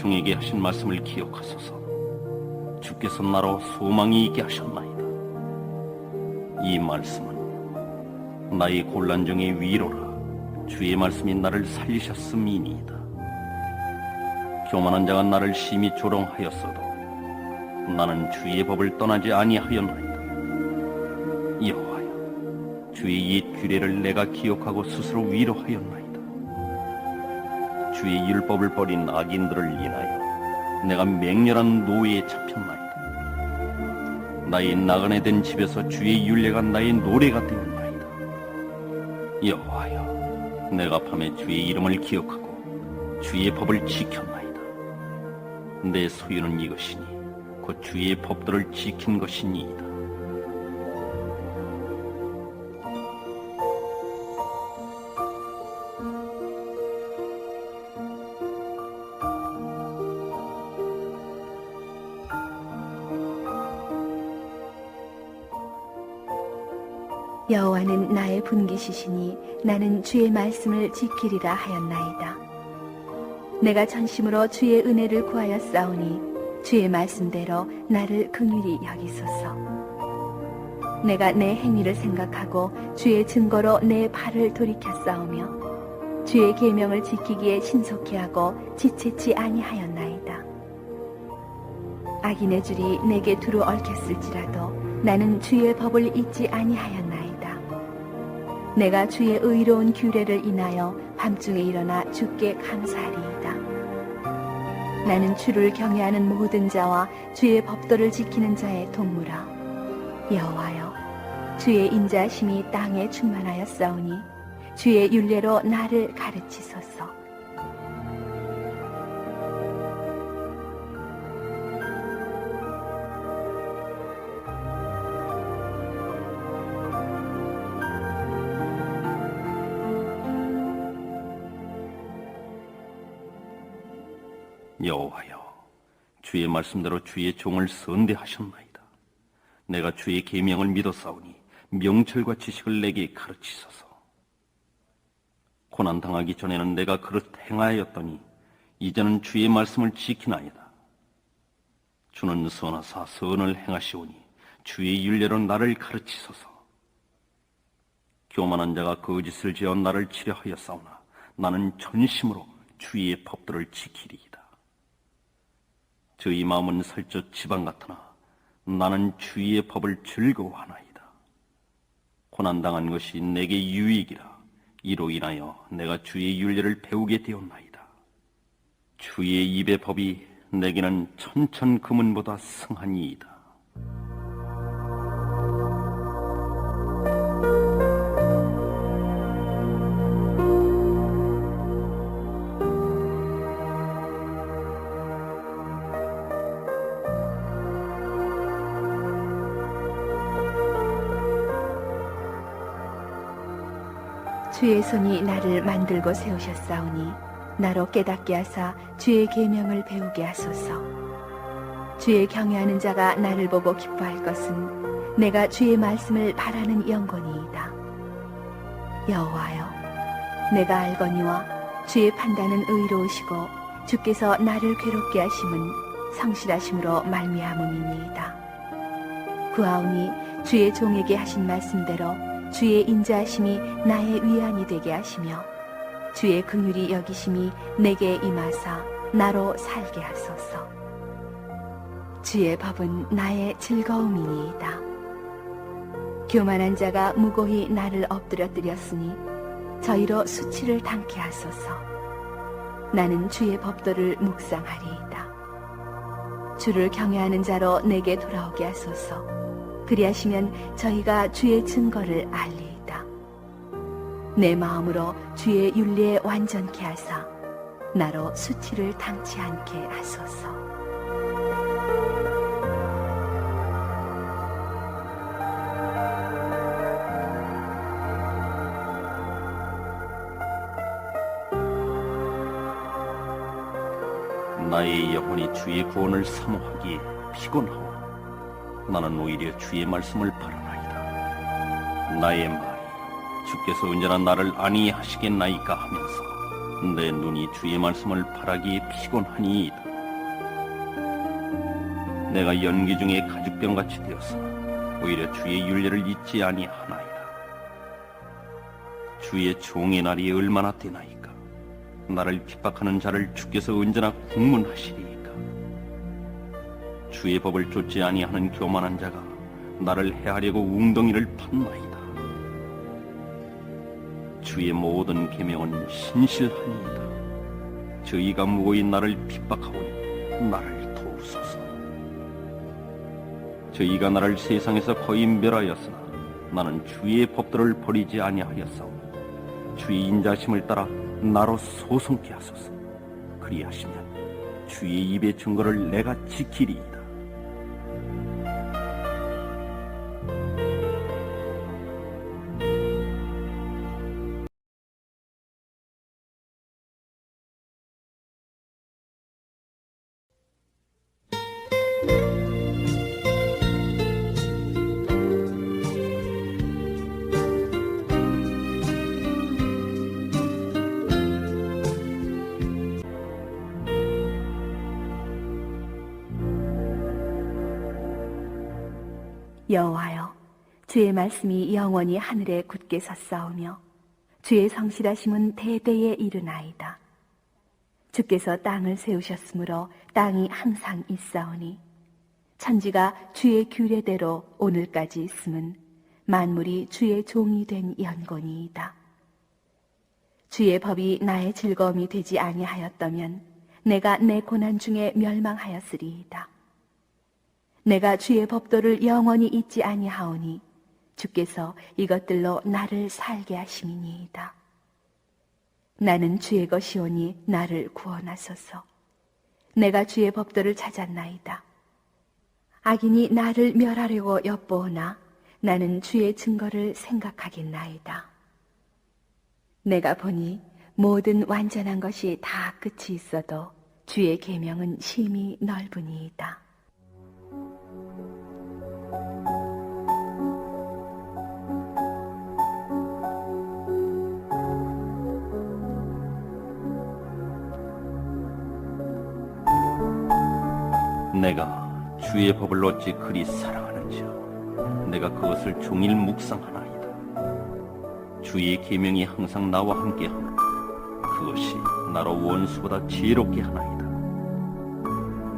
종에게 하신 말씀을 기억하소서. 주께서 나로 소망이 있게 하셨나이다. 이 말씀은 나의 곤란 중의 위로라. 주의 말씀이 나를 살리셨음이니이다. 교만한 자가 나를 심히 조롱하였어도 나는 주의 법을 떠나지 아니하였나이다. 여호와여, 주의 옛 규례를 내가 기억하고 스스로 위로하였나이다. 주의 율법을 버린 악인들을 인하여 내가 맹렬한 노예에 잡혔나이다. 나의 나그네 된 집에서 주의 윤례가 나의 노래가 되었나이다. 여호와여, 내가 밤에 주의 이름을 기억하고 주의 법을 지켰나이다. 내 소유는 이것이니 곧 주의 법도를 지킨 것이니이다. 여호와는 나의 분기시시니 나는 주의 말씀을 지키리라 하였나이다. 내가 전심으로 주의 은혜를 구하여 싸우니 주의 말씀대로 나를 긍휼히 여기소서. 내가 내 행위를 생각하고 주의 증거로 내 발을 돌이켜 싸우며 주의 계명을 지키기에 신속히 하고 지체치 아니하였나이다. 악인의 줄이 내게 두루 얽혔을지라도 나는 주의 법을 잊지 아니하였나이다. 내가 주의 의로운 규례를 인하여 밤중에 일어나 주께 감사하리이다. 나는 주를 경외하는 모든 자와 주의 법도를 지키는 자의 동무라. 여호와여, 주의 인자심이 땅에 충만하였사오니 주의 윤례로 나를 가르치소서. 여호와여, 주의 말씀대로 주의 종을 선대하셨나이다. 내가 주의 계명을 믿었사오니 명철과 지식을 내게 가르치소서. 고난 당하기 전에는 내가 그릇 행하였더니 이제는 주의 말씀을 지키나이다. 주는 선하사 선을 행하시오니 주의 윤례로 나를 가르치소서. 교만한 자가 거짓을 지어 나를 치려하였사오나 나는 전심으로 주의 법도를 지키리이다. 저희 마음은 설적 지방 같으나 나는 주의 법을 즐거워하나이다. 고난당한 것이 내게 유익이라 이로 인하여 내가 주의 윤례를 배우게 되었나이다. 주의 입의 법이 내게는 천천 금은보다 승하니이다. 주의 손이 나를 만들고 세우셨사오니 나로 깨닫게 하사 주의 계명을 배우게 하소서. 주의 경외하는 자가 나를 보고 기뻐할 것은 내가 주의 말씀을 바라는 영혼이이다. 여호와여, 내가 알거니와 주의 판단은 의로우시고 주께서 나를 괴롭게 하심은 성실하심으로 말미암음이니이다. 구하오니 주의 종에게 하신 말씀대로 주의 인자하심이 나의 위안이 되게 하시며 주의 긍휼이 여기심이 내게 임하사 나로 살게 하소서. 주의 법은 나의 즐거움이니이다. 교만한 자가 무고히 나를 엎드려뜨렸으니 저희로 수치를 당케 하소서. 나는 주의 법도를 묵상하리이다. 주를 경외하는 자로 내게 돌아오게 하소서. 그리하시면 저희가 주의 증거를 알리이다. 내 마음으로 주의 윤리에 완전케 하사 나로 수치를 당치 않게 하소서. 나의 영혼이 주의 구원을 사모하기에 피곤하오. 나는 오히려 주의 말씀을 바라나이다. 나의 말이 주께서 언제나 나를 안위하시겠나이까 하면서 내 눈이 주의 말씀을 바라기에 피곤하니이다. 내가 연기 중에 가죽병같이 되었으나 오히려 주의 윤례를 잊지 아니하나이다. 주의 종의 날이 얼마나 되나이까? 나를 핍박하는 자를 주께서 언제나 국문하시리이까? 주의 법을 쫓지 아니하는 교만한 자가 나를 해하려고 웅덩이를 판나이다. 주의 모든 계명은 신실하니이다. 저희가 무고히 나를 핍박하오니 나를 도우소서. 저희가 나를 세상에서 거의 멸하였으나 나는 주의 법들을 버리지 아니하였사오니 주의 인자심을 따라 나로 소송케 하소서. 그리하시면 주의 입의 증거를 내가 지키리이다. 여호와여 주의 말씀이 영원히 하늘에 굳게 섰사오며 주의 성실하심은 대대에 이르나이다. 주께서 땅을 세우셨으므로 땅이 항상 있사오니 천지가 주의 규례대로 오늘까지 있음은 만물이 주의 종이 된 연곤이이다. 주의 법이 나의 즐거움이 되지 아니하였다면 내가 내 고난 중에 멸망하였으리이다. 내가 주의 법도를 영원히 잊지 아니하오니 주께서 이것들로 나를 살게 하심이니이다. 나는 주의 것이오니 나를 구원하소서. 내가 주의 법도를 찾았나이다. 악인이 나를 멸하려고 엿보오나 나는 주의 증거를 생각하겠나이다. 내가 보니 모든 완전한 것이 다 끝이 있어도 주의 계명은 심히 넓으니이다. 내가 주의 법을 어찌 그리 사랑하는지요? 내가 그것을 종일 묵상하나이다. 주의 계명이 항상 나와 함께하므로 그것이 나로 원수보다 지혜롭게 하나이다.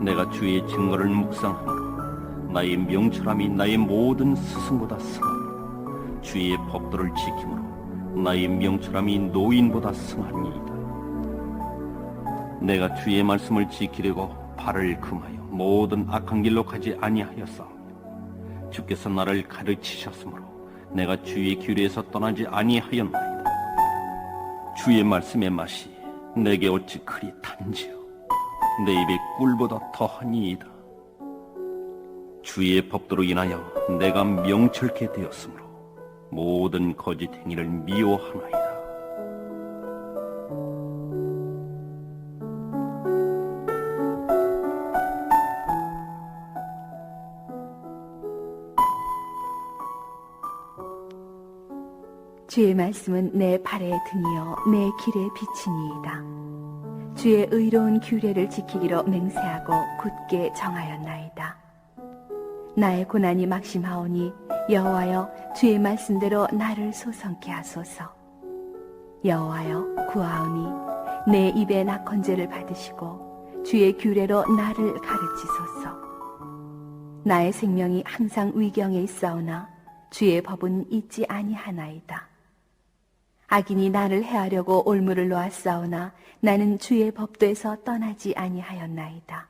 내가 주의 증거를 묵상하므로 나의 명철함이 나의 모든 스승보다 승하며 주의 법도를 지킴으로 나의 명철함이 노인보다 승하니이다. 내가 주의 말씀을 지키려고 발을 금하여 모든 악한 길로 가지 아니하였사오며 주께서 나를 가르치셨으므로 내가 주의 규례에서 떠나지 아니하였나이다. 주의 말씀의 맛이 내게 어찌 그리 단지요. 내 입에 꿀보다 더하니이다. 주의 법도로 인하여 내가 명철케 되었으므로 모든 거짓 행위를 미워하나이다 주의 말씀은 내 발의 등이요 내 길의 빛이니이다. 주의 의로운 규례를 지키기로 맹세하고 굳게 정하였나이다. 나의 고난이 막심하오니 여호와여 주의 말씀대로 나를 소성케 하소서. 여호와여 구하오니 내 입에 낙헌제를 받으시고 주의 규례로 나를 가르치소서. 나의 생명이 항상 위경에 있사오나 주의 법은 잊지 아니하나이다. 악인이 나를 해하려고 올무를 놓았사오나 나는 주의 법도에서 떠나지 아니하였나이다.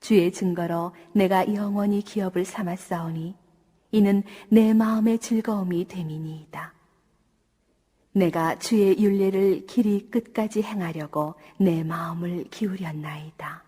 주의 증거로 내가 영원히 기업을 삼았사오니 이는 내 마음의 즐거움이 됨이니이다. 내가 주의 윤례를 길이 끝까지 행하려고 내 마음을 기울였나이다.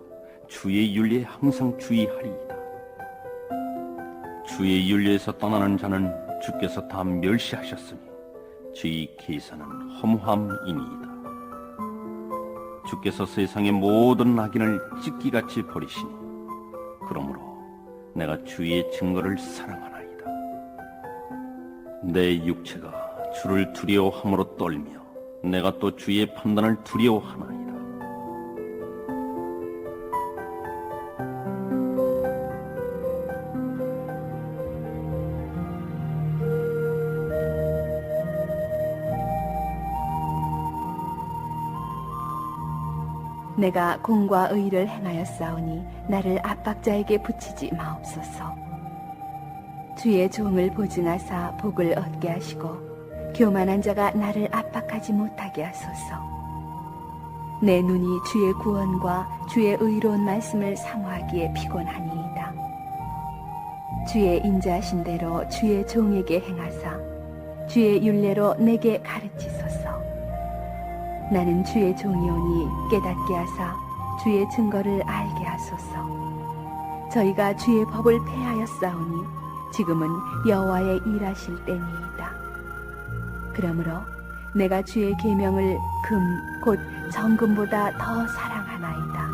주의 윤리에 항상 주의하리이다. 주의 윤리에서 떠나는 자는 주께서 다 멸시하셨으니 주의 계산은 허무함이니이다. 주께서 세상의 모든 악인을 찢기같이 버리시니 그러므로 내가 주의 증거를 사랑하나이다. 내 육체가 주를 두려워함으로 떨며 내가 또 주의 판단을 두려워하나이다. 내가 공과 의를 행하였사오니 나를 압박자에게 붙이지 마옵소서. 주의 종을 보증하사 복을 얻게 하시고 교만한 자가 나를 압박하지 못하게 하소서. 내 눈이 주의 구원과 주의 의로운 말씀을 사모하기에 피곤하니이다. 주의 인자하신 대로 주의 종에게 행하사 주의 윤례로 내게 가르치소서. 나는 주의 종이오니 깨닫게 하사 주의 증거를 알게 하소서. 저희가 주의 법을 폐하였사오니 지금은 여호와의 일하실 때니이다. 그러므로 내가 주의 계명을 금 곧 정금보다 더 사랑하나이다.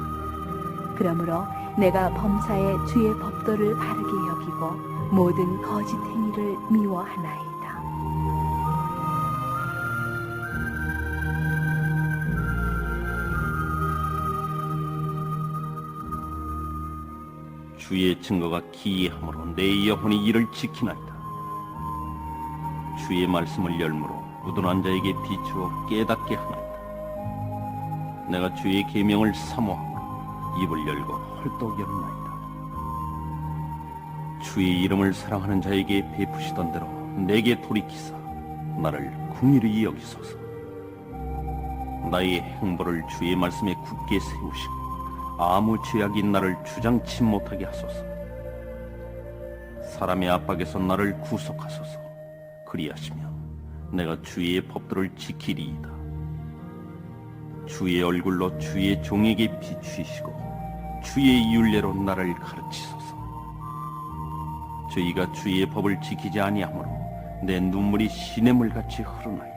그러므로 내가 범사에 주의 법도를 바르게 여기고 모든 거짓 행위를 미워하나이다. 주의 증거가 기이함으로 내 영혼이 이를 지키나이다. 주의 말씀을 열므로 우둔한 자에게 비추어 깨닫게 하나이다. 내가 주의 계명을 사모하고 입을 열고 헐떡 열나이다. 주의 이름을 사랑하는 자에게 베푸시던 대로 내게 돌이키사 나를 궁일히 여기소서. 나의 행보를 주의 말씀에 굳게 세우시고 아무 죄악이 나를 주장치 못하게 하소서. 사람의 압박에서 나를 구속하소서. 그리하시며 내가 주의 법도를 지키리이다. 주의 얼굴로 주의 종에게 비추시고 주의 윤례로 나를 가르치소서. 저희가 주의 법을 지키지 아니하므로 내 눈물이 시냇물 같이 흐르나이다.